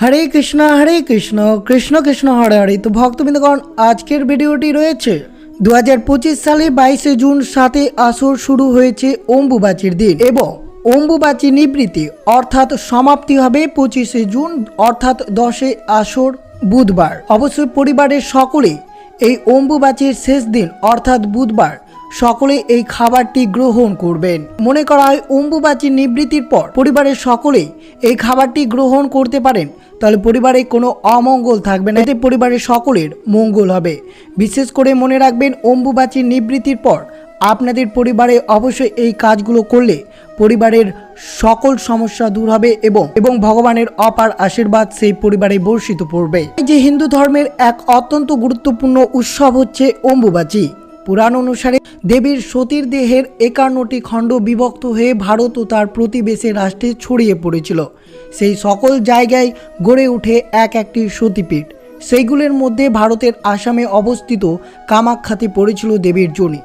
হরে কৃষ্ণ হরে কৃষ্ণ কৃষ্ণ কৃষ্ণ, হরে হরে। তো ভক্তবৃন্দগণ, আজকের ভিডিওটি রয়েছে দু হাজার পঁচিশ সালে বাইশে জুন সাথে আসর শুরু হয়েছে অম্বুবাচীর দিন এবং অম্বুবাচী নিবৃত্তি অর্থাৎ সমাপ্তি হবে পঁচিশে জুন, অর্থাৎ দশে আসর বুধবার। অবশ্যই পরিবারের সকলে এই অম্বুবাচীর শেষ দিন, অর্থাৎ বুধবার সকলে এই খাবারটি গ্রহণ করবেন। মনে করা হয় অম্বুবাচীর নিবৃত্তির পর পরিবারের সকলেই এই খাবারটি গ্রহণ করতে পারেন। তাহলে পরিবারে কোনো অমঙ্গল থাকবে না। এতে পরিবারের সকলের মঙ্গল হবে। বিশেষ করে মনে রাখবেন অম্বুবাচীর নিবৃত্তির পর আপনাদের পরিবারে অবশ্যই এই কাজগুলো করলে পরিবারের সকল সমস্যা দূর হবে এবং এবং ভগবানের অপার আশীর্বাদ সেই পরিবারে বর্ষিত পড়বে। এই যে হিন্দু ধর্মের এক অত্যন্ত গুরুত্বপূর্ণ উৎসব হচ্ছে অম্বুবাচী। পুরাণ অনুসারে দেবীর সতীর দেহের একান্নটি খণ্ড বিভক্ত হয়ে ভারত ও তার প্রতিবেশী রাষ্ট্রে ছড়িয়ে পড়েছিল। সেই সকল জায়গায় গড়ে উঠে এক একটি সতীপীঠ। সেইগুলির মধ্যে ভারতের আসামে অবস্থিত কামাখ্যাতে পড়েছিল দেবীর জনি।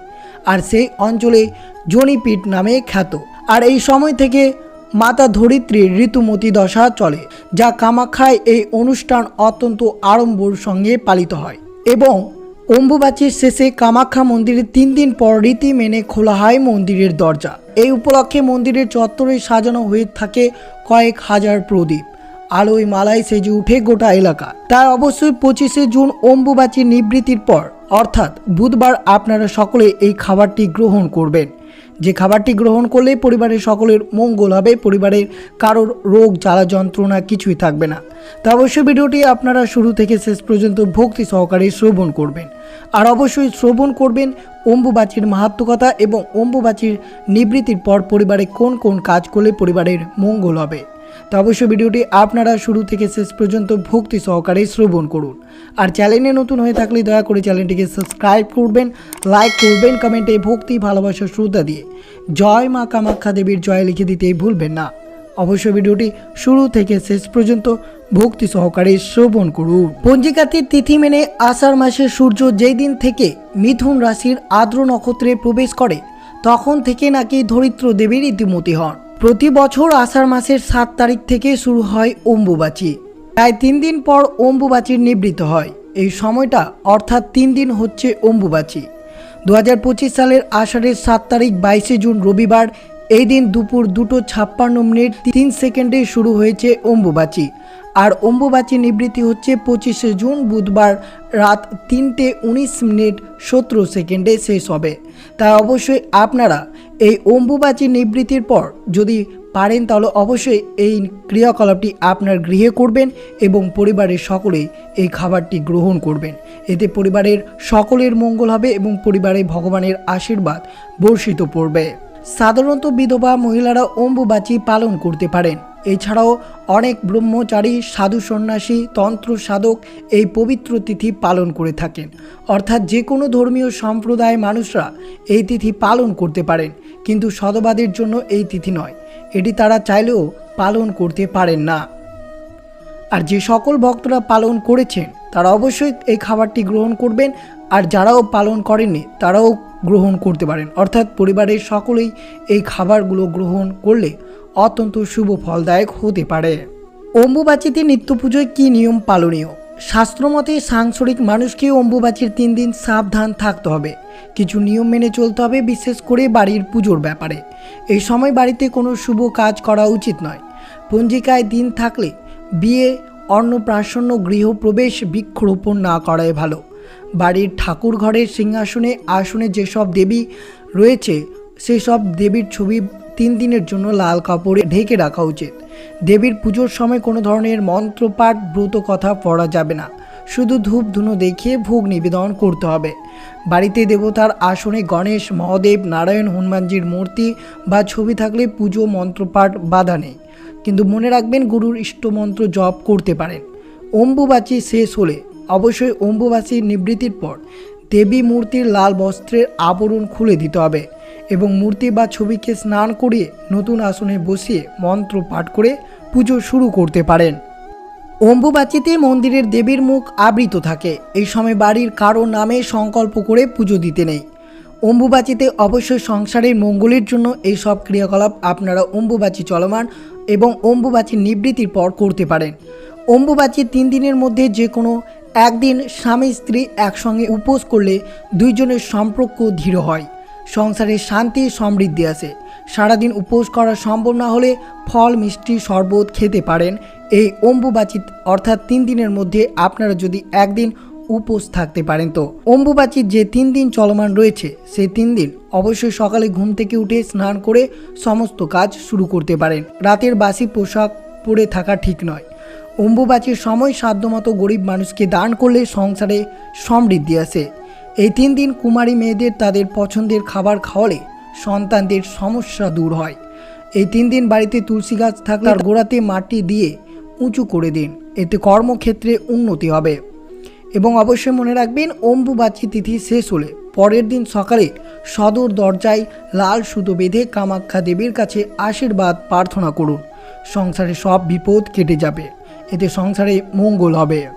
আর সেই অঞ্চলে জনিপীঠ নামে খ্যাত। আর এই সময় থেকে মাতা ধরিত্রীর ঋতুমতি দশা চলে, যা কামাখ্যায় এই অনুষ্ঠান অত্যন্ত আড়ম্বর সঙ্গে পালিত হয়। এবং অম্বুবাচীর শেষে কামাখ্যা মন্দিরের তিন দিন পর রীতি মেনে খোলা হয় মন্দিরের দরজা। এই উপলক্ষে মন্দিরের চত্বরে সাজানো হয়ে থাকে কয়েক হাজার প্রদীপ। আলোয় মালায় সেজে উঠে গোটা এলাকা। তার অবশ্যই পঁচিশে জুন অম্বুবাচীর নিবৃত্তির পর। অর্থাৎ বুধবার আপনারা সকলে এই খাবারটি গ্রহণ করবেন। যে খাবারটি গ্রহণ করলে পরিবারের সকলের মঙ্গল হবে, পরিবারের কারোর রোগ, জ্বালা, যন্ত্রণা কিছুই থাকবে না। তা অবশ্যই ভিডিওটি আপনারা শুরু থেকে শেষ পর্যন্ত ভক্তি সহকারে শ্রবণ করবেন। আর অবশ্যই শ্রবণ করবেন অম্বুবাচীর মাহাত্মকতা এবং অম্বুবাচীর নিবৃত্তির পর পরিবারে কোন কোন কাজ করলে পরিবারের মঙ্গল হবে। তো অবশ্যই ভিডিওটি আপনারা শুরু থেকে শেষ পর্যন্ত ভক্তি সহকারে শ্রবণ করুন। আর চ্যানেলে নতুন হয়ে থাকলে দয়া করে চ্যানেলটিকে সাবস্ক্রাইব করবেন, লাইক করবেন, কমেন্টে ভক্তি ভালোবাসা শ্রদ্ধা দিয়ে। জয় মা কামাখ্যা দেবীর জয় লিখে দিতে ভুলবেন না। অবশ্যই ভিডিওটি শুরু থেকে শেষ পর্যন্ত ভক্তি সহকারে শ্রবণ করুন। পঞ্জিকাতে তিথি মেনে আষাঢ় মাসের সূর্য যেই দিন থেকে মিথুন রাশির আদ্র নক্ষত্রে প্রবেশ করে, তখন থেকে নাকি ধরিত্র দেবীর ইতিমতি হন। প্রতি বছর আষাঢ় মাসের সাত তারিখ থেকে শুরু হয় অম্বুবাচী। প্রায় তিন দিন পর অম্বুবাচীর নিবৃত্ত হয়। এই সময়টা অর্থাৎ তিন দিন হচ্ছে অম্বুবাচী। দুহাজার পঁচিশ সালের আষাঢ়ের সাত তারিখ বাইশে জুন রবিবার এই দিন দুপুর দুটো ছাপ্পান্ন মিনিট তিন সেকেন্ডে শুরু হয়েছে অম্বুবাচী। আর অম্বুবাচী নিবৃত্তি হচ্ছে পঁচিশে জুন, বুধবার রাত তিনটে উনিশ মিনিট সতেরো সেকেন্ডে শেষ হবে। তাই অবশ্যই আপনারা এই অম্বুবাচী নিবৃত্তির পর যদি পারেন তাহলে অবশ্যই এই ক্রিয়াকলাপটি আপনার গৃহে করবেন এবং পরিবারের সকলেই এই খাবারটি গ্রহণ করবেন। এতে পরিবারের সকলের মঙ্গল হবে এবং পরিবারে ভগবানের আশীর্বাদ বর্ষিত পড়বে। সাধারণত বিধবা মহিলারা অম্বুবাচী পালন করতে পারেন। এছাড়াও অনেক ব্রহ্মচারী, সাধু সন্ন্যাসী, তন্ত্র সাধক এই পবিত্র তিথি পালন করে থাকেন। অর্থাৎ যে কোনো ধর্মীয় সম্প্রদায় মানুষরা এই তিথি পালন করতে পারেন, কিন্তু সদবাদের জন্য এই তিথি নয়। এটি তারা চাইলেও পালন করতে পারেন না। আর যে সকল ভক্তরা পালন করেছেন, তারা অবশ্যই এই খাবারটি গ্রহণ করবেন আর যারাও পালন করেননি, তারাও গ্রহণ করতে পারেন। অর্থাৎ পরিবারের সকলেই এই খাবারগুলো গ্রহণ করলে অত্যন্ত শুভ ফলদায়ক হতে পারে। অম্বুবাচীতে নিত্য পুজোয় কী নিয়ম পালনীয়? শাস্ত্রমতে সাংসারিক মানুষকে অম্বুবাচীর তিন দিন সাবধান থাকতে হবে। কিছু নিয়ম মেনে চলতে হবে, বিশেষ করে বাড়ির পুজোর ব্যাপারে। এই সময় বাড়িতে কোনো শুভ কাজ করা উচিত নয়। পঞ্জিকায় দিন থাকলে বিয়ে অন্নপ্রাশন্ন গৃহপ্রবেশ, বৃক্ষরোপণ না করাই ভালো। বাড়ির ঠাকুর ঘরের সিংহাসনে আসনে যেসব দেবী রয়েছে, সেসব দেবীর ছবি তিন দিনের জন্য লাল কাপড়ে ঢেকে রাখা উচিত। দেবীর পুজোর সময় কোনো ধরনের মন্ত্রপাঠ, ব্রত কথা পড়া যাবে না। শুধু ধূপ ধুনো দেখিয়ে ভোগ নিবেদন করতে হবে। বাড়িতে দেবতার আসনে গণেশ, মহাদেব, নারায়ণ, হনুমানজির মূর্তি বা ছবি থাকলে পুজো, মন্ত্রপাঠ বাধা নেই। কিন্তু মনে রাখবেন, গুরুর ইষ্টমন্ত্র জপ করতে পারেন। অম্বুবাচী শেষ হলে অবশ্যই অম্বুবাচীর নিবৃত্তির পর দেবী মূর্তির লাল বস্ত্রের আবরণ খুলে দিতে হবে এবং মূর্তি বা ছবিকে স্নান করিয়ে নতুন আসনে বসিয়ে মন্ত্র পাঠ করে পুজো শুরু করতে পারেন। অম্বুবাচীতে মন্দিরের দেবীর মুখ আবৃত থাকে। এই সময় বাড়ির কারও নামে সংকল্প করে পুজো দিতে নেই। অম্বুবাচীতে অবশ্যই সংসারের মঙ্গলের জন্য এই সব ক্রিয়াকলাপ আপনারা অম্বুবাচী চলমান এবং অম্বুবাচী নিবৃত্তির পর করতে পারেন। অম্বুবাচীর তিন দিনের মধ্যে যে কোনো একদিন স্বামী স্ত্রী একসঙ্গে উপোস করলে দুইজনের সম্পর্ক দৃঢ় হয়। সংসারে শান্তি সমৃদ্ধি আসে সারাদিন উপোস করা সম্ভব না হলে ফল, মিষ্টি, শরবত খেতে পারেন। এই অম্বুবাচী অর্থাৎ তিন দিনের মধ্যে আপনারা যদি একদিন উপোস থাকতে পারেন তো। অম্বুবাচীর যে তিন দিন চলমান রয়েছে সেই তিন দিন অবশ্যই সকালে ঘুম থেকে উঠে স্নান করে সমস্ত কাজ শুরু করতে পারেন। রাতের বাসি পোশাক পরে থাকা ঠিক নয়। অম্বুবাচীর সময় সাধ্যমতো গরিব মানুষকে দান করলে সংসারে সমৃদ্ধি আসে। এই তিন দিন কুমারী মেয়েদের তাদের পছন্দের খাবার খাওয়ালে সন্তানদের সমস্যা দূর হয়। এই তিন দিন বাড়িতে তুলসী গাছ থাকলে গোড়াতে মাটি দিয়ে উঁচু করে দিন। এতে কর্মক্ষেত্রে উন্নতি হবে। এবং অবশ্যই মনে রাখবেন, অম্বুবাচী তিথি শেষ হলে পরের দিন সকালে সদর দরজায় লাল সুতো বেঁধে কামাখ্যা দেবীর কাছে আশীর্বাদ প্রার্থনা করুন। সংসারে সব বিপদ কেটে যাবে। এতে সংসারে মঙ্গল হবে।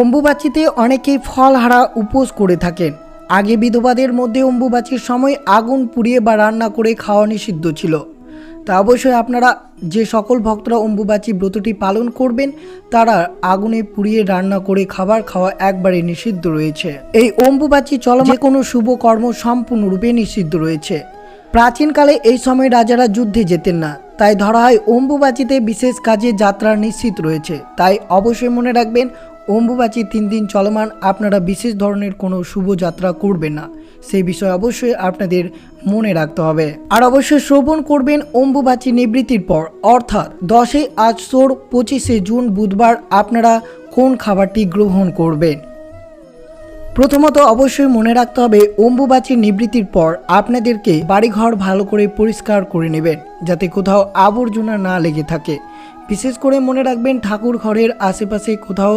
অম্বুবাচিতে অনেকেই ফলহারা উপোস করে থাকেন। আগে বিধবাদের মধ্যে অম্বুবাচীর সময় আগুন পুড়িয়ে বা রান্না করে খাওয়া নিষিদ্ধ ছিল। তা অবশ্যই আপনারা যে সকল ভক্তরা অম্বুবাচী ব্রতটি পালন করবেন, তারা আগুনে পুড়িয়ে রান্না করে খাবার খাওয়া একবারে নিষিদ্ধ রয়েছে। এই অম্বুবাচী চল যে কোনো শুভ কর্ম সম্পূর্ণরূপে নিষিদ্ধ রয়েছে। প্রাচীনকালে এই সময় রাজারা যুদ্ধে যেতেন না। তাই ধরা হয় অম্বুবাচীতে বিশেষ কাজে যাত্রা নিশ্চিত রয়েছে। তাই অবশ্যই মনে রাখবেন, অম্বুবাচী তিন দিন চলমান, আপনারা বিশেষ ধরনের কোনো শুভযাত্রা করবেন না। সেই বিষয়ে অবশ্যই আপনাদের মনে রাখতে হবে। আর অবশ্যই শ্রবণ করবেন অম্বুবাচী নিবৃত্তির পর। অর্থাৎ দশই আজসোর পঁচিশে জুন বুধবার আপনারা কোন খাবারটি গ্রহণ করবেন? প্রথমত অবশ্যই মনে রাখতে হবে, অম্বুবাচী নিবৃত্তির পর আপনাদেরকে বাড়িঘর ভালো করে পরিষ্কার করে নেবেন, যাতে কোথাও আবর্জনা না লেগে থাকে। বিশেষ করে মনে রাখবেন, ঠাকুর ঘরের আশেপাশে কোথাও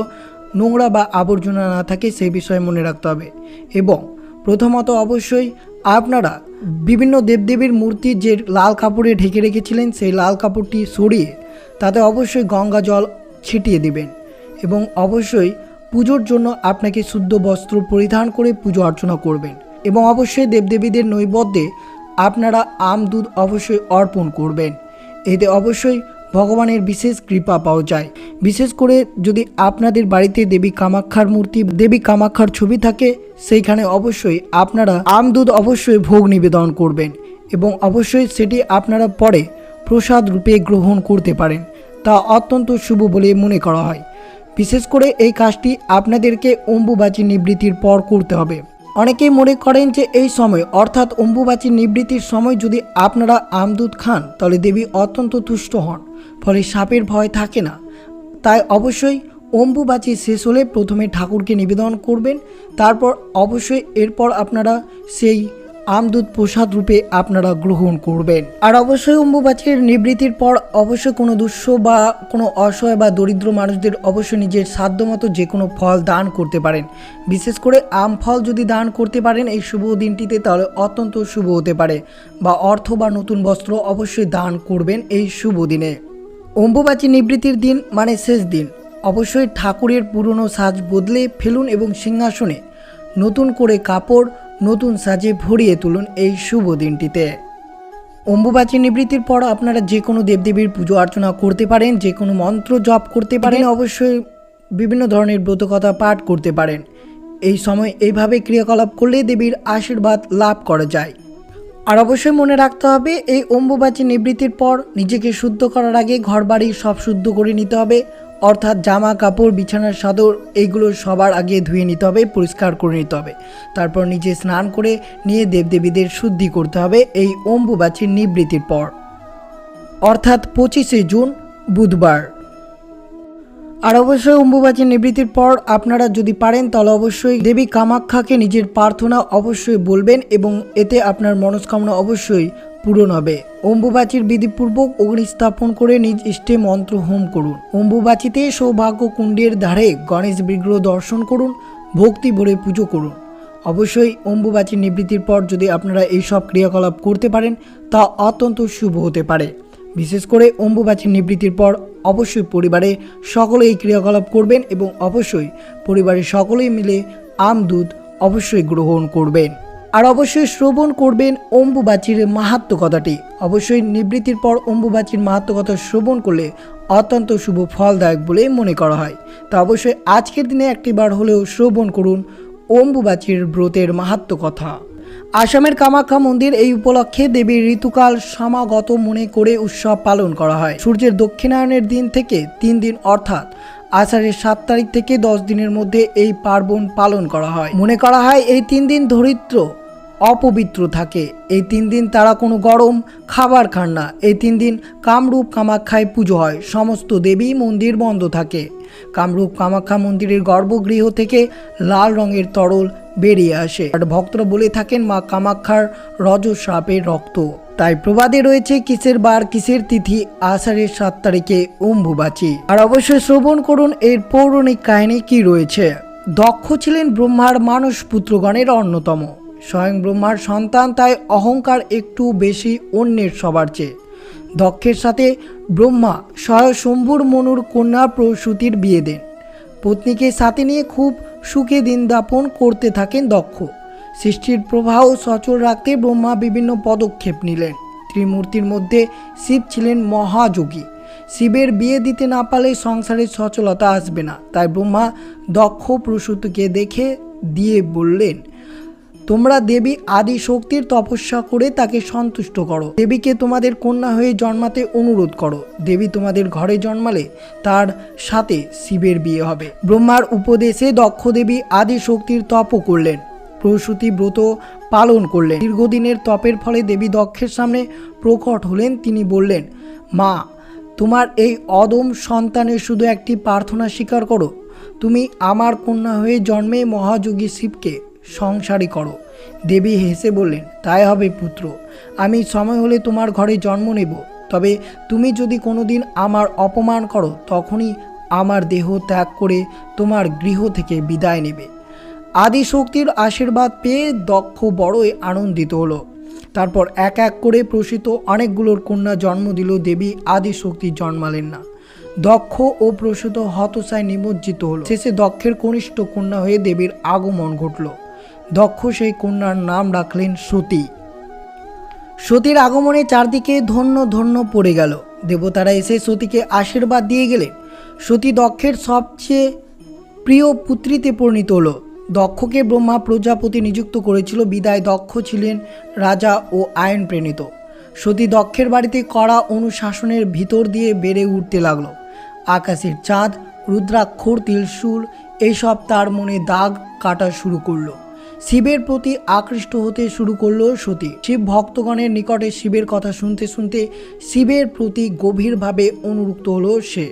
নোংরা বা আবর্জনা না থাকে সেই বিষয়ে মনে রাখতে হবে। এবং প্রথমত অবশ্যই আপনারা বিভিন্ন দেবদেবীর মূর্তি যে লাল কাপড়ে ঢেকে রেখেছিলেন, সেই লাল কাপড়টি সরিয়ে তাতে অবশ্যই গঙ্গা জল ছিটিয়ে দিবেন। এবং অবশ্যই পুজোর জন্য আপনাকে শুদ্ধ বস্ত্র পরিধান করে পুজো অর্চনা করবেন এবং অবশ্যই দেবদেবীদের নৈবদ্যে আপনারা আম দুধ অবশ্যই অর্পণ করবেন। এতে অবশ্যই ভগবানের বিশেষ কৃপা পাওয়া যায়। বিশেষ করে যদি আপনাদের বাড়িতে দেবী কামাক্ষার মূর্তি, দেবী কামাক্ষার ছবি থাকে, সেইখানে অবশ্যই আপনারা আম দুধ অবশ্যই ভোগ নিবেদন করবেন এবং অবশ্যই সেটি আপনারা পরে প্রসাদ রূপে গ্রহণ করতে পারেন। তা অত্যন্ত শুভ বলে মনে করা হয়। বিশেষ করে এই কাজটি আপনাদেরকে অম্বুবাচী নিবৃত্তির পর করতে হবে। অনেকেই মনে করেন যে এই সময়, অর্থাৎ অম্বুবাচী নিবৃত্তির সময় যদি আপনারা আমদুধ খান, তাহলে দেবী অত্যন্ত তুষ্ট হন, ফলে সাপের ভয় থাকে না। তাই অবশ্যই অম্বুবাচী শেষ হলে প্রথমে ঠাকুরকে নিবেদন করবেন, তারপর অবশ্যই এরপর আপনারা সেই আমদুধ প্রসাদ রূপে আপনারা গ্রহণ করবেন। আর অবশ্যই অম্বুবাচীর নিবৃত্তির পর অবশ্যই কোনো দুঃস্ব বা কোনো অসহায় বা দরিদ্র মানুষদের অবশ্যই নিজের সাধ্যমতো যে কোনো ফল দান করতে পারেন। বিশেষ করে আম ফল যদি দান করতে পারেন, এই শুভ দিনটিতে তাহলে অত্যন্ত শুভ হতে পারে বা অর্থ বা নতুন বস্ত্র অবশ্যই দান করবেন এই শুভ দিনে। অম্বুবাচী নিবৃত্তির দিন মানে শেষ দিন। অবশ্যই ঠাকুরের পুরনো সাজ বদলে ফেলুন এবং সিংহাসনে নতুন করে কাপড় নতুন সাজে ভরিয়ে তুলুন এই শুভ দিনটিতে। অম্বুবাচী নিবৃত্তির পর আপনারা যে কোনো দেবদেবীর পুজো অর্চনা করতে পারেন যে কোনো মন্ত্র জপ করতে পারেন অবশ্যই বিভিন্ন ধরনের ব্রতকথা পাঠ করতে পারেন। এই সময় এইভাবে ক্রিয়াকলাপ করলে দেবীর আশীর্বাদ লাভ করা যায়। আর অবশ্যই মনে রাখতে হবে এই অম্বুবাচী নিবৃত্তির পর নিজেকে শুদ্ধ করার আগে ঘরবাড়ি সব শুদ্ধ করে নিতে হবে। অর্থাৎ জামা, কাপড় বিছানার চাদর এইগুলো সবার আগে ধুয়ে নিতে হবে, পরিষ্কার করে নিতে হবে। তারপর নিজে স্নান করে নিয়ে দেবদেবীদের শুদ্ধি করতে হবে এই অম্বুবাচীর নিবৃত্তির পর। অর্থাৎ পঁচিশে জুন, বুধবার। আর অবশ্যই অম্বুবাচী নিবৃত্তির পর আপনারা যদি পারেন, তাহলে অবশ্যই দেবী কামাখ্যাকে নিজের প্রার্থনা অবশ্যই বলবেন এবং এতে আপনার মনস্কামনা অবশ্যই পূরণ হবে। অম্বুবাচীর বিধিপূর্বক অগ্নি স্থাপন করে নিজ ইষ্টে মন্ত্র হোম করুন। অম্বুবাচীতে সৌভাগ্য কুণ্ডের ধারে গণেশ বিগ্রহ দর্শন করুন, ভক্তি ভরে পুজো করুন। অবশ্যই অম্বুবাচী নিবৃত্তির পর যদি আপনারা এই সব ক্রিয়াকলাপ করতে পারেন, তা অত্যন্ত শুভ হতে পারে। বিশেষ করে অম্বুবাচী নিবৃত্তির পর অবশ্যই পরিবারে সকলে এই ক্রিয়াকলাপ করবেন এবং অবশ্যই পরিবারের সকলেই মিলে আম দুধ অবশ্যই গ্রহণ করবেন। আর অবশ্যই শ্রবণ করবেন অম্বুবাচীর মাহাত্ম কথাটি অবশ্যই নিবৃত্তির পর অম্বুবাচীর মাহাত্ম কথা শ্রবণ করলে অত্যন্ত শুভ ফলদায়ক বলে মনে করা হয়। তা অবশ্যই আজকের দিনে একটিবার হলেও শ্রবণ করুন অম্বুবাচীর ব্রতের মাহাত্ম কথা আসামের কামাখ্যা মন্দির এই উপলক্ষে দেবীর ঋতুকাল সমাগত মনে করে উৎসব পালন করা হয়। সূর্যের দক্ষিণায়নের দিন থেকে তিন দিন অর্থাৎ আষাঢ়ের সাত তারিখ থেকে দশ দিনের মধ্যে এই পার্বণ পালন করা হয়। মনে করা হয় এই তিন দিন ধরিত্র অপবিত্র থাকে। এই তিন দিন তারা কোনো গরম খাবার খান না। এই তিন দিন কামরূপ কামাখ্যায় পুজো হয়। সমস্ত দেবী মন্দির বন্ধ থাকে। কামরূপ কামাখ্যা মন্দিরের গর্ভগৃহ থেকে লাল রঙের তরল বেরিয়ে আসে। আর ভক্তরা বলে থাকেন, মা কামাখ্যার রজস্রাপের রক্ত। তাই প্রবাদে রয়েছে, কিসের বার, কিসের তিথি, আষাঢ়ের সাত তারিখে অম্বুবাচী। আর অবশ্যই শ্রবণ করুন, এর পৌরাণিক কাহিনী কি রয়েছে? দক্ষ ছিলেন ব্রহ্মার মানস পুত্রগণের অন্যতম। স্বয়ং ব্রহ্মার সন্তান, তাই অহংকার একটু বেশি অন্যের সবার চেয়ে। দক্ষের সাথে ব্রহ্মা স্বয় শম্ভুর মনুর কন্যা প্রসূতির বিয়ে দেন। পত্নীকে সাথে নিয়ে খুব সুখে দিন যাপন করতে থাকেন দক্ষ। সৃষ্টির প্রবাহ সচল রাখতে ব্রহ্মা বিভিন্ন পদক্ষেপ নিলেন। ত্রিমূর্তির মধ্যে শিব ছিলেন মহাযোগী। শিবের বিয়ে দিতে না পারলে সংসারের সচলতা আসবে না। তাই ব্রহ্মা দক্ষ প্রসূতিকে দেখে দিয়ে বললেন তোমরা দেবী আদি শক্তির তপস্যা করে তাকে সন্তুষ্ট করো। দেবীকে তোমাদের কন্যা হয়ে জন্মাতে অনুরোধ করো। দেবী তোমাদের ঘরে জন্মালে তার সাথে শিবের বিয়ে হবে। ব্রহ্মার উপদেশে দক্ষ দেবী আদি শক্তির তপও করলেন। প্রসূতি ব্রত পালন করলেন। দীর্ঘদিনের তপের ফলে দেবী দক্ষের সামনে প্রকট হলেন। তিনি বললেন, মা, তোমার এই অদম সন্তানের শুধু একটি প্রার্থনা স্বীকার করো। তুমি আমার কন্যা হয়ে জন্মে মহাযোগী শিবকে সংসারী করো। দেবী হেসে বললেন, তাই হবে পুত্র। আমি সময় হলে তোমার ঘরে জন্ম নেব। তবে তুমি যদি কোনোদিন আমার অপমান করো, তখনই আমার দেহ ত্যাগ করে তোমার গৃহ থেকে বিদায় নেবে। আদি শক্তির আশীর্বাদ পেয়ে দক্ষ বড়ই আনন্দিত হলো। তারপর এক এক করে প্রসিত অনেকগুলোর কন্যা জন্ম দিল, দেবী আদি শক্তি জন্মালেন না। দক্ষ ও প্রসূত হতশায় নিমজ্জিত হল। শেষে দক্ষের কনিষ্ঠ কন্যা হয়ে দেবীর আগমন ঘটল। দক্ষ সেই কন্যার নাম রাখলেন সতী। সতীর আগমনে চারদিকে ধন্য ধন্য পড়ে গেল। দেবতারা এসে সতীকে আশীর্বাদ দিয়ে গেলেন সতী দক্ষের সবচেয়ে প্রিয় পুত্রীতে পরিণত হলো। দক্ষকে ব্রহ্মা প্রজাপতি নিযুক্ত করেছিল। বিদায় দক্ষ ছিলেন রাজা ও আইন প্রেণিত সতী দক্ষের বাড়িতে কড়া অনুশাসনের ভিতর দিয়ে বেড়ে উঠতে লাগল। আকাশের চাঁদ, রুদ্রাক্ষর তিলসুল এইসব তার মনে দাগ কাটা শুরু করল। শিবের প্রতি আকৃষ্ট হতে শুরু করল সতী। শিব ভক্তগণের নিকটে শিবের কথা শুনতে শুনতে শিবের প্রতি গভীরভাবে অনুরুক্ত হলো সে।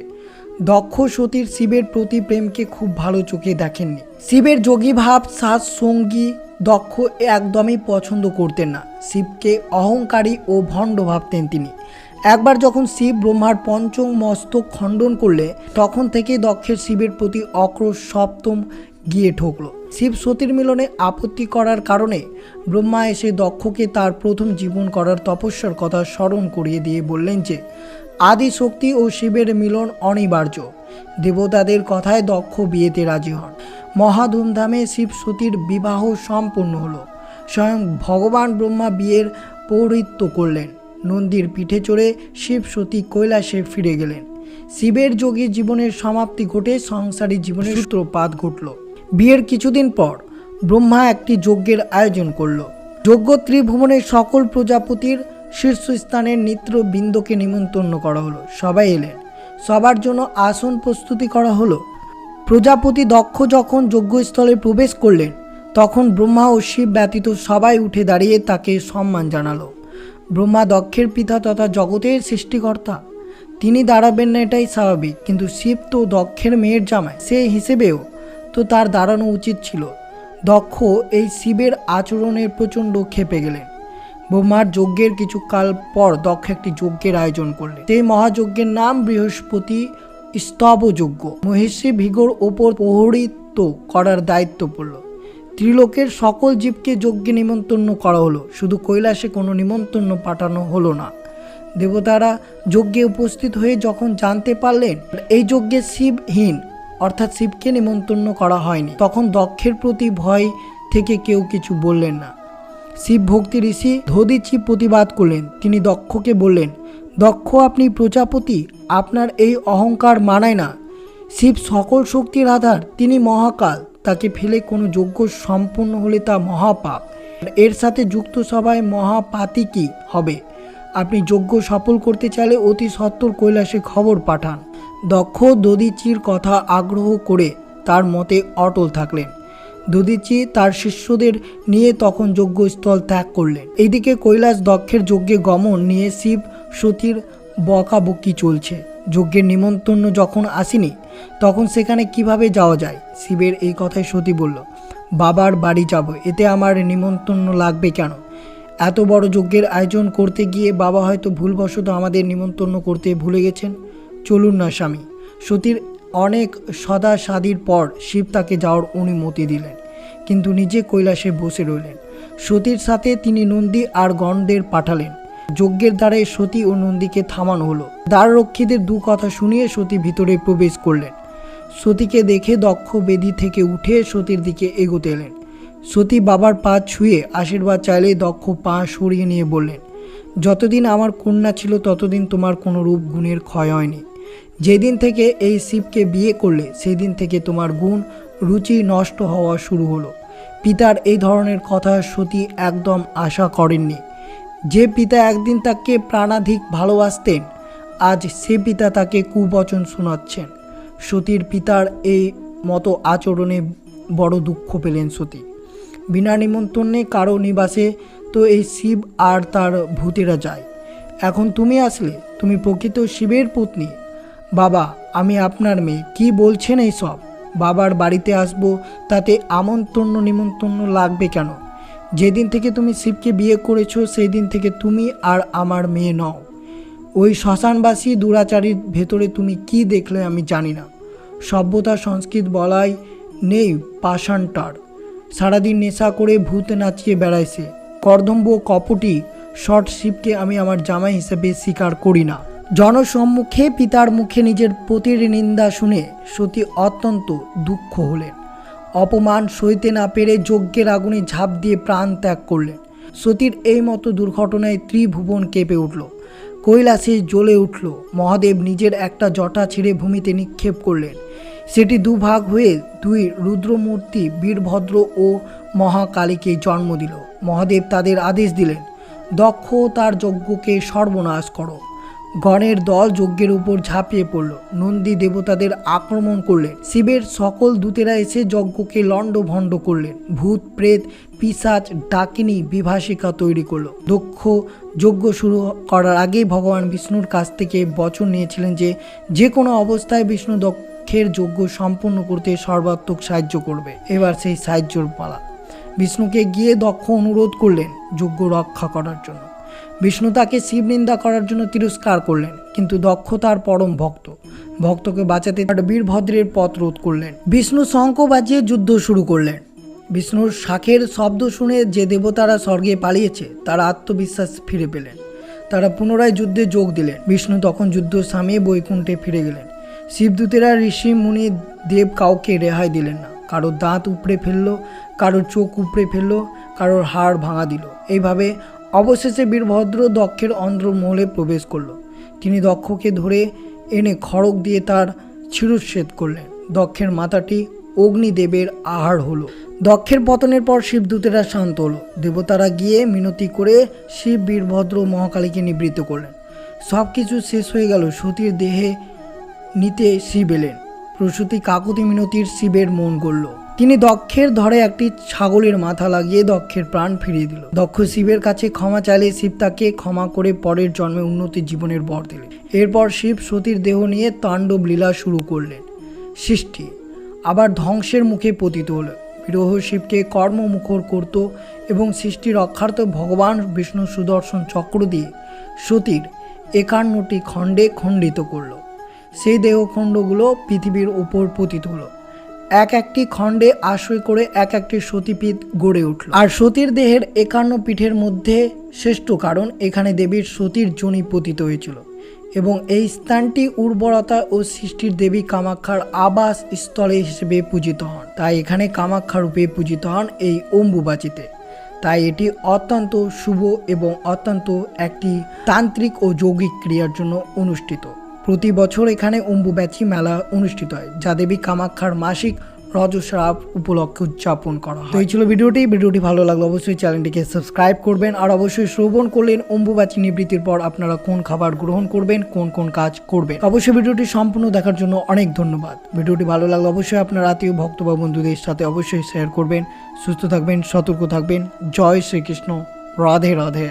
দক্ষ সতীর শিবের প্রতি প্রেমকে খুব ভালো চোখে দেখেননি। শিবের যোগী ভাব সাজ সঙ্গী দক্ষ একদমই পছন্দ করতেন না। শিবকে অহংকারী ও ভণ্ড ভাবতেন তিনি। একবার যখন শিব ব্রহ্মার পঞ্চম মস্তক খণ্ডন করলে, তখন থেকে দক্ষের শিবের প্রতি অক্রোশ সপ্তম গিয়ে ঠকল। শিব সতীর মিলনে আপত্তি করার কারণে ব্রহ্মা এসে দক্ষকে তার প্রথম জীবন করার তপস্যার কথা স্মরণ করিয়ে দিয়ে বললেন যে, আদি শক্তি ও শিবের মিলন অনিবার্য। দেবতাদের কথায় দক্ষ বিয়েতে রাজি হন। মহা ধুমধামে শিব সতীর বিবাহ সম্পূর্ণ হলো। স্বয়ং ভগবান ব্রহ্মা বিয়ের পৌরিত্য করলেন। নন্দীর পিঠে চড়ে শিব সতী কৈলাসে ফিরে গেলেন। শিবের যোগী জীবনের সমাপ্তি ঘটে সংসারী জীবনের সূত্রপাত ঘটল। বিয়ের কিছুদিন পর ব্রহ্মা একটি যজ্ঞের আয়োজন করল। যজ্ঞ ত্রিভুবনের সকল প্রজাপতির শীর্ষস্থানের নিত্র বিন্দুকে নিমন্ত্রণ করা হলো। সবাই এলেন। সবার জন্য আসন প্রস্তুতি করা হলো। প্রজাপতি দক্ষ যখন যজ্ঞস্থলে প্রবেশ করলেন, তখন ব্রহ্মা ও শিব ব্যতীত সবাই উঠে দাঁড়িয়ে তাকে সম্মান জানালো। ব্রহ্মা দক্ষের পিতা তথা জগতের সৃষ্টিকর্তা। তিনি দাঁড়াবেন না এটাই স্বাভাবিক, কিন্তু শিব তো দক্ষের মেয়ের জামায় সে হিসেবেও তো তার দাঁড়ানো উচিত ছিল। দক্ষ এই শিবের আচরণের প্রচণ্ড ক্ষেপে গেলেন। ব্রহ্মার যজ্ঞের কিছু কাল পর দক্ষ একটি যজ্ঞের আয়োজন করলেন। সেই মহাযজ্ঞের নাম বৃহস্পতি স্তবযজ্ঞ। মহেশী ভিগোর ওপর প্রহরিত করার দায়িত্ব পড়ল। ত্রিলোকের সকল জীবকে যজ্ঞে নিমন্ত্রণ করা হলো। শুধু কৈলাসে কোনো নিমন্ত্রণ পাঠানো হলো না। দেবতারা যজ্ঞে উপস্থিত হয়ে যখন জানতে পারলেন, এই যজ্ঞে শিবহীন অর্থাৎ শিবকে নিমন্ত্রণ করা হয়নি। তখন দক্ষের প্রতি ভয় থেকে কেউ কিছু বললেন না। শিব ভক্তি ঋষি ধদিচি প্রতিবাদ করলেন। তিনি দক্ষকে বললেন, দক্ষ, আপনি প্রজাপতি, আপনার এই অহংকার মানায় না। শিব সকল শক্তির আধার, তিনি মহাকাল। তাকে ফেলে কোনো যজ্ঞ সম্পূর্ণ হলে তা মহাপাপ। এর সাথে যুক্ত সবাই মহাপাতি কি হবে। আপনি যজ্ঞ সফল করতে চাইলে অতি সত্বর কৈলাসে খবর পাঠান। দক্ষ দদিচির কথা আগ্রহ করে তার মতে অটল থাকলেন। দদিচি তার শিষ্যদের নিয়ে তখন যজ্ঞস্থল ত্যাগ করলেন। এইদিকে কৈলাস দক্ষের যজ্ঞে গমন নিয়ে শিব সতীর বকাবকি চলছে। যজ্ঞের নিমন্ত্রণ যখন আসেনি, তখন সেখানে কীভাবে যাওয়া যায়? শিবের এই কথায় সতী বলল, বাবার বাড়ি যাব, এতে আমার নিমন্ত্রণ লাগবে কেন? এত বড় যজ্ঞের আয়োজন করতে গিয়ে বাবা হয়তো ভুলবশত আমাদের নিমন্ত্রণ করতে ভুলে গেছেন। চলুন না, স্বামী। সতীর অনেক সদা সাদির পর শিব তাকে যাওয়ার অনুমতি দিলেন, কিন্তু নিজে কৈলাসে বসে রইলেন। সতীর সাথে তিনি নন্দী আর গণদের পাঠালেন। যজ্ঞের দ্বারে সতী ও নন্দীকে থামানো হলো। দ্বাররক্ষীদের দু কথা শুনিয়ে সতী ভিতরে প্রবেশ করলেন। সতীকে দেখে দক্ষ বেদি থেকে উঠে সতীর দিকে এগোতে এলেন। সতী বাবার পা ছুঁয়ে আশীর্বাদ চাইলে দক্ষ পা সরিয়ে নিয়ে বললেন, যতদিন আমার কন্যা ছিল, ততদিন তোমার কোনো রূপ গুণের ক্ষয় হয়নি। যেদিন থেকে এই শিবকে বিয়ে করলে সেই দিন থেকে তোমার গুণ রুচি নষ্ট হওয়া শুরু হলো। পিতার এই ধরনের কথা সতী একদম আশা করেননি। যে পিতা একদিন তাকে প্রাণাধিক ভালোবাসতেন, আজ সে পিতা তাকে কুবচন শোনাচ্ছেন। সতীর পিতার এই মতো আচরণে বড় দুঃখ পেলেন সতী। বিনা নিমন্ত্রণে কারও নিবাসে তো এই শিব আর তার ভূতেরা যায়। এখন তুমি আসলে, তুমি প্রকৃত শিবের পত্নী বাবা, আমি আপনার মেয়ে। কি বলছেন এই সব বাবার বাড়িতে আসব, তাতে আমন্ত্রণ নিমন্ত্রণ লাগবে কেন? যেদিন থেকে তুমি শিবকে বিয়ে করেছ সেই দিন থেকে তুমি আর আমার মেয়ে নও। ওই শ্মশানবাসী দুরাচারীর ভেতরে তুমি কি দেখলে আমি জানি না। সভ্যতা সংস্কৃত বলাই নেই পাষাণটার। সারাদিন নেশা করে ভূত নাচিয়ে বেড়াইছে কর্দম্ব কপটি শট শিবকে আমি আমার জামাই হিসেবে স্বীকার করি না। জনসম্মুখে পিতার মুখে নিজের পতির নিন্দা শুনে সতী অত্যন্ত দুঃখ হলেন। অপমান সইতে না পেরে যজ্ঞের আগুনে ঝাঁপ দিয়ে প্রাণ ত্যাগ করলেন। সতীর এই মতো দুর্ঘটনায় ত্রিভুবন কেঁপে উঠল। কৈলাসে জ্বলে উঠল। মহাদেব নিজের একটা জটা ছিঁড়ে ভূমিতে নিক্ষেপ করলেন। সেটি দুভাগ হয়ে দুই রুদ্রমূর্তি, বীরভদ্র ও মহাকালীকে জন্ম দিল। মহাদেব তাদের আদেশ দিলেন, দক্ষ তার যজ্ঞকে সর্বনাশ করো। গণের দল যজ্ঞের উপর ঝাঁপিয়ে পড়ল। নন্দী দেবতাদের আক্রমণ করলেন। শিবের সকল দূতেরা এসে যজ্ঞকে লণ্ডভণ্ড করলেন। ভূত, প্রেত, পিসাচ, ডাকিনী বিভাষিকা তৈরি করল। দক্ষ যজ্ঞ শুরু করার আগেই ভগবান বিষ্ণুর কাছ থেকে বচন নিয়েছিলেন যে যে কোনো অবস্থায় বিষ্ণু দক্ষের যজ্ঞ সম্পূর্ণ করতে সর্বাত্মক সাহায্য করবে। এবার সেই সাহায্যর পালা। বিষ্ণুকে গিয়ে দক্ষ অনুরোধ করলেন যজ্ঞ রক্ষা করার জন্য। বিষ্ণু তাকে শিব নিন্দা করার জন্য তিরস্কার করলেন, কিন্তু দক্ষ তার পরম ভক্ত। ভক্তকে বাঁচাতে বীরভদ্রের পথ রোধ করলেন। বিষ্ণু শঙ্খ বাজিয়ে যুদ্ধ শুরু করলেন। বিষ্ণুর শাখের শব্দ শুনে যে দেবতারা স্বর্গে পালিয়েছে, তারা আত্মবিশ্বাস ফিরে পেলেন। তারা পুনরায় যুদ্ধে যোগ দিলেন। বিষ্ণু তখন যুদ্ধ থামিয়ে বৈকুণ্ঠে ফিরে গেলেন। শিবদূতেরা ঋষি, মুনি, দেব কাউকে রেহাই দিলেন না। কারোর দাঁত উপড়ে ফেলল, কারোর চোখ উপড়ে ফেলল, কারোর হাড় ভাঙা দিল। এইভাবে অবশেষে বীরভদ্র দক্ষের অন্ধ্রমহলে প্রবেশ করল। তিনি দক্ষকে ধরে এনে খড়গ দিয়ে তার শিরুচ্ছেদ করলেন। দক্ষের মাথাটি অগ্নিদেবের আহার হলো। দক্ষের পতনের পর শিবদূতেরা শান্ত হলো। দেবতারা গিয়ে মিনতি করে শিব বীরভদ্র মহাকালীকে নিবৃত্ত করলেন। সব কিছু শেষ হয়ে গেল। সতীর দেহে নিতে শিব এলেন। প্রসূতি কাকুতি মিনতির শিবের মন গড়ল। তিনি দক্ষের ধরে একটি ছাগলের মাথা লাগিয়ে দক্ষের প্রাণ ফিরিয়ে দিল। দক্ষ শিবের কাছে ক্ষমা চাইলে শিব তাকে ক্ষমা করে পরের জন্মে উন্নতি জীবনের বর দিলেন। এরপর শিব সতীর দেহ নিয়ে তাণ্ডব লীলা শুরু করলেন। সৃষ্টি আবার ধ্বংসের মুখে পতিত হল। বিরহ শিবকে কর্মমুখর করত এবং সৃষ্টি রক্ষার্থ ভগবান বিষ্ণু সুদর্শন চক্র দিয়ে সতীর একান্নটি খণ্ডে খণ্ডিত করল। সেই দেহখণ্ডগুলো পৃথিবীর ওপর পতিত হলো। এক একটি খণ্ডে আশ্রয় করে এক একটি সতীপীঠ গড়ে উঠল। আর সতীর দেহের একান্ন পীঠের মধ্যে শ্রেষ্ঠ কারণ এখানে দেবীর সতীর জনি পতিত হয়েছিল এবং এই স্থানটি উর্বরতা ও সৃষ্টির দেবী কামাক্ষার আবাস স্থলে হিসেবে পূজিত হন। তাই এখানে কামাক্ষা রূপে পূজিত হন এই অম্বুবাচিতে। তাই এটি অত্যন্ত শুভ এবং অত্যন্ত একটি তান্ত্রিক ও যৌগিক ক্রিয়ার জন্য অনুষ্ঠিত। প্রতি বছর এখানে অম্বুবাচী মেলা অনুষ্ঠিত হয়, যা দেবী কামাক্ষার মাসিক রজস্রাব উপলক্ষে উদযাপন করা হয়। তো এই ছিল ভিডিওটি। ভিডিওটি ভালো লাগল অবশ্যই চ্যানেলটিকে সাবস্ক্রাইব করবেন আর অবশ্যই শ্রবণ করলেন অম্বুবাচী নিবৃত্তির পর আপনারা কোন খাবার গ্রহণ করবেন, কোন কোন কাজ করবেন। অবশ্যই ভিডিওটি সম্পূর্ণ দেখার জন্য অনেক ধন্যবাদ। ভিডিওটি ভালো লাগল অবশ্যই আপনার আত্মীয়, ভক্ত বা বন্ধুদের সাথে অবশ্যই শেয়ার করবেন। সুস্থ থাকবেন, সতর্ক থাকবেন। জয় শ্রীকৃষ্ণ। রাধে রাধে।